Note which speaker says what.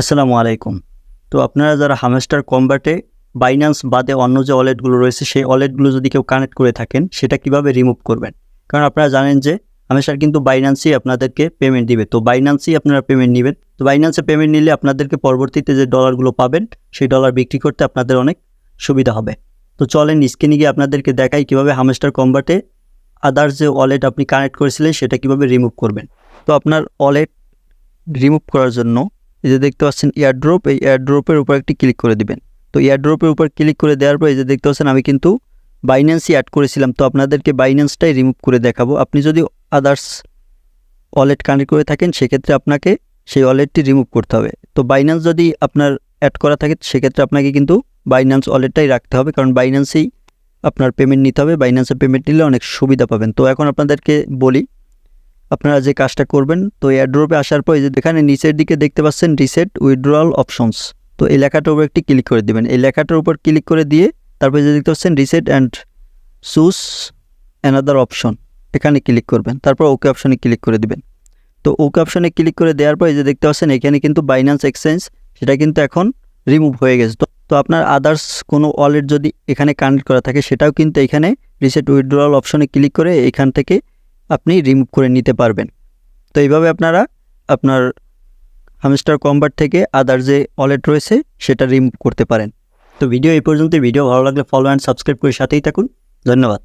Speaker 1: আসসালামু আলাইকুম। তো আপনারা যারা হামেস্টার কম্বাটে বাইন্যান্স বাদে অন্য যে ওয়ালেটগুলো রয়েছে, সেই ওয়ালেটগুলো যদি কেউ কানেক্ট করে থাকেন, সেটা কীভাবে রিমুভ করবেন? কারণ আপনারা জানেন যে, হামেস্টার কিন্তু বাইন্যান্সই আপনাদেরকে পেমেন্ট দিবে। তো বাইন্যান্সই আপনারা পেমেন্ট নেবেন। তো বাইন্যান্সে পেমেন্ট নিলে আপনাদেরকে পরবর্তীতে যে ডলারগুলো পাবেন, সেই ডলার বিক্রি করতে আপনাদের অনেক সুবিধা হবে। তো চলেন স্ক্রিনে গিয়ে আপনাদেরকে দেখাই কীভাবে হামেস্টার কম্বাটে আদার্স যে ওয়ালেট আপনি কানেক্ট করেছিলেন, সেটা কীভাবে রিমুভ করবেন। তো আপনার ওয়ালেট রিমুভ করার জন্য এই যে দেখতে পাচ্ছেন এয়ারড্রপ এই এয়ারড্রপের উপর একটি ক্লিক করে দিবেন। তো এয়ারড্রপের উপর ক্লিক করে দেওয়ার পর এই যে দেখতে পাচ্ছেন আমি কিন্তু বাইন্যান্সই অ্যাড করেছিলাম। তো আপনাদেরকে বাইন্যান্সটাই রিমুভ করে দেখাবো। আপনি যদি আদার্স ওয়ালেট কানেক্ট করে থাকেন, সেক্ষেত্রে আপনাকে সেই ওয়ালেটটি রিমুভ করতে হবে। তো বাইন্যান্স যদি আপনার অ্যাড করা থাকে, সেক্ষেত্রে আপনাকে কিন্তু বাইন্যান্স ওয়ালেটটাই রাখতে হবে। কারণ বাইন্যান্সেই আপনার পেমেন্ট নিতে হবে। বাইন্যান্সে পেমেন্ট নিলে অনেক সুবিধা পাবেন। তো এখন আপনাদেরকে বলি আপনারা যে কাজটা করবেন, তো এয়ারড্রপে আসার পর যে এখানে নিচের দিকে দেখতে পাচ্ছেন রিসেট উইথড্রয়াল অপশনস তো এই লেখাটার উপর একটি ক্লিক করে দিবেন। এই লেখাটার উপর ক্লিক করে দিয়ে তারপরে যে দেখতে পাচ্ছেন reset and choose another option এখানে ক্লিক করবেন। তারপর ওকে অপশনে ক্লিক করে দিবেন। তো ওকে অপশনে ক্লিক করে দেওয়ার পর যে দেখতে পাচ্ছেন এখানে কিন্তু বাইন্যান্স এক্সচেঞ্জ সেটা কিন্তু এখন রিমুভ হয়ে গেছে। তো তো আপনার আদার্স কোনো ওয়ালেট যদি এখানে কানেক্ট করা থাকে, সেটাও কিন্তু এখানে রিসেট উইথড্রয়াল অপশনে ক্লিক করে এখান থেকে আপনি রিমুভ করে নিতে পারবেন। তো এইভাবে আপনারা আপনার হামস্টার কম্বার থেকে আদার যে ওয়ালেট রয়েছে, সেটা রিমুভ করতে পারেন। তো ভিডিও এই পর্যন্ত ভিডিও ভালো লাগলে ফলো অ্যান্ড সাবস্ক্রাইব করে সাথেই থাকুন। ধন্যবাদ।